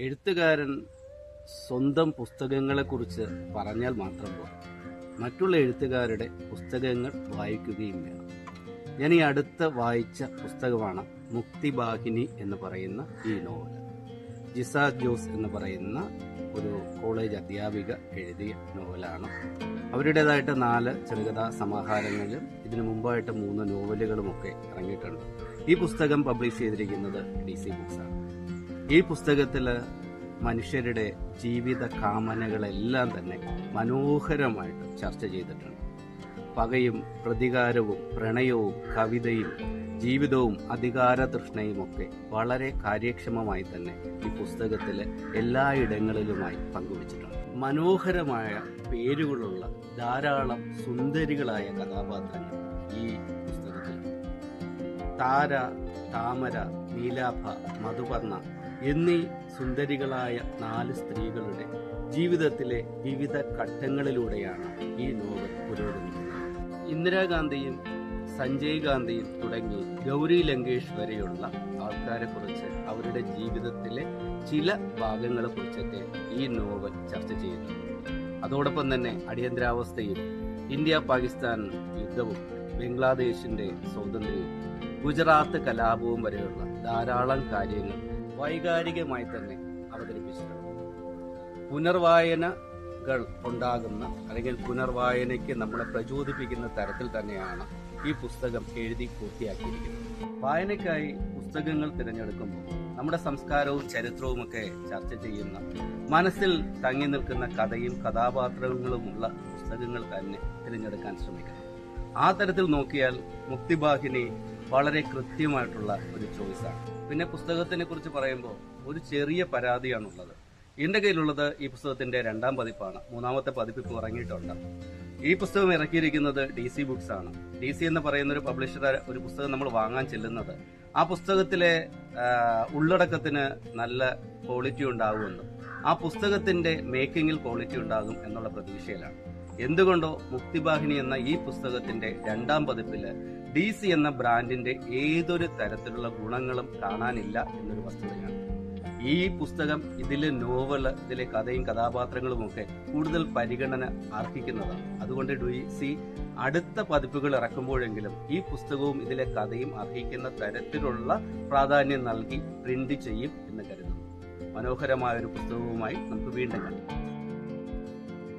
എഴുത്തുകാരൻ സ്വന്തം പുസ്തകങ്ങളെക്കുറിച്ച് പറഞ്ഞാൽ മാത്രം പോരാ. മറ്റുള്ള എഴുത്തുകാരുടെ പുസ്തകങ്ങൾ വായിക്കുകയും വേണം. ഞാൻ ഈ അടുത്ത് വായിച്ച പുസ്തകമാണ് മുക്തിബാഹിനി എന്ന് പറയുന്ന ഈ നോവൽ. ജിസ ജോസ് എന്ന് പറയുന്ന ഒരു കോളേജ് അധ്യാപിക എഴുതിയ നോവലാണ്. അവരുടേതായിട്ട് നാല് ചെറുകഥാ സമാഹാരങ്ങളും ഇതിനു മുമ്പായിട്ട് മൂന്ന് നോവലുകളുമൊക്കെ ഇറങ്ങിയിട്ടുണ്ട്. ഈ പുസ്തകം പബ്ലിഷ് ചെയ്തിരിക്കുന്നത് ഡി സി ബുക്സാണ്. ഈ പുസ്തകത്തിൽ മനുഷ്യരുടെ ജീവിത കാമനകളെല്ലാം തന്നെ മനോഹരമായിട്ട് ചർച്ച ചെയ്തിട്ടുണ്ട്. പകയും പ്രതികാരവും പ്രണയവും കവിതയും ജീവിതവും അധികാര തൃഷ്ണയുമൊക്കെ വളരെ കാര്യക്ഷമമായി തന്നെ ഈ പുസ്തകത്തിൽ എല്ലായിടങ്ങളിലുമായി പങ്കുവച്ചിട്ടുണ്ട്. മനോഹരമായ പേരുകളുള്ള ധാരാളം സുന്ദരികളായ കഥാപാത്രങ്ങൾ ഈ പുസ്തകത്തിൽ താര താമര നീലാഭ മധുവർണ എന്നീ സുന്ദരികളായ നാല് സ്ത്രീകളുടെ ജീവിതത്തിലെ വിവിധ ഘട്ടങ്ങളിലൂടെയാണ് ഈ നോവൽ പുരോഗമിക്കുന്നത്. ഇന്ദിരാഗാന്ധിയും സഞ്ജയ് ഗാന്ധിയും തുടങ്ങി ഗൗരി ലങ്കേഷ് വരെയുള്ള ആൾക്കാരെ കുറിച്ച് അവരുടെ ജീവിതത്തിലെ ചില ഭാഗങ്ങളെ കുറിച്ചൊക്കെ ഈ നോവൽ ചർച്ച ചെയ്യുന്നു. അതോടൊപ്പം തന്നെ അടിയന്തരാവസ്ഥയും ഇന്ത്യ പാകിസ്ഥാൻ യുദ്ധവും ബംഗ്ലാദേശിന്റെ സ്വാതന്ത്ര്യവും ഗുജറാത്ത് കലാപവും വരെയുള്ള ധാരാളം കാര്യങ്ങൾ വൈകാരികമായി തന്നെ അവതരിപ്പിച്ചിട്ടുണ്ട്. പുനർവായനകൾ ഉണ്ടാകുന്ന അല്ലെങ്കിൽ പുനർവായനയ്ക്ക് നമ്മളെ പ്രചോദിപ്പിക്കുന്ന തരത്തിൽ തന്നെയാണ് ഈ പുസ്തകം എഴുതി പൂർത്തിയാക്കിയിരിക്കുന്നത്. വായനയ്ക്കായി പുസ്തകങ്ങൾ തിരഞ്ഞെടുക്കുമ്പോൾ നമ്മുടെ സംസ്കാരവും ചരിത്രവും ഒക്കെ ചർച്ച ചെയ്യുന്ന മനസ്സിൽ തങ്ങി നിൽക്കുന്ന കഥയും കഥാപാത്രങ്ങളുമുള്ള പുസ്തകങ്ങൾ തന്നെ തിരഞ്ഞെടുക്കാൻ ശ്രമിക്കണം. ആ തരത്തിൽ നോക്കിയാൽ മുക്തിബാഹിനി വളരെ കൃത്യമായിട്ടുള്ള ഒരു ചോയ്സാണ് പിന്നെ പുസ്തകത്തിനെ കുറിച്ച് പറയുമ്പോൾ ഒരു ചെറിയ പരാതിയാണുള്ളത്. എന്റെ കയ്യിലുള്ളത് ഈ പുസ്തകത്തിന്റെ രണ്ടാം പതിപ്പാണ്. മൂന്നാമത്തെ പതിപ്പ് ഇപ്പോൾ ഇറങ്ങിയിട്ടുണ്ട്. ഈ പുസ്തകം ഇറക്കിയിരിക്കുന്നത് ഡി സി ബുക്സ് ആണ്. ഡി സി എന്ന് പറയുന്ന ഒരു പബ്ലിഷർ ഒരു പുസ്തകം നമ്മൾ വാങ്ങാൻ ചെല്ലുന്നത്. ആ പുസ്തകത്തിലെ ഉള്ളടക്കത്തിന് നല്ല ക്വാളിറ്റി ഉണ്ടാകുമെന്നും ആ പുസ്തകത്തിന്റെ മേക്കിങ്ങിൽ ക്വാളിറ്റി ഉണ്ടാകും എന്നുള്ള പ്രതീക്ഷയിലാണ്. എന്തുകൊണ്ടോ മുക്തിവാഹിനി എന്ന ഈ പുസ്തകത്തിന്റെ രണ്ടാം പതിപ്പിൽ ഡി സി എന്ന ബ്രാൻഡിന്റെ ഏതൊരു തരത്തിലുള്ള ഗുണങ്ങളും കാണാനില്ല എന്നൊരു വസ്തുതയാണ്. ഈ പുസ്തകം ഇതിലെ നോവൽ ഇതിലെ കഥയും കഥാപാത്രങ്ങളും ഒക്കെ കൂടുതൽ പരിഗണന അർഹിക്കുന്നതാണ്. അതുകൊണ്ട് ഡി സി അടുത്ത പതിപ്പുകൾ ഇറക്കുമ്പോഴെങ്കിലും ഈ പുസ്തകവും ഇതിലെ കഥയും അർഹിക്കുന്ന തരത്തിലുള്ള പ്രാധാന്യം നൽകി പ്രിന്റ് ചെയ്യും എന്ന് കരുതുന്നു. മനോഹരമായ ഒരു പുസ്തകവുമായി നമുക്ക് വീണ്ടും കാണാം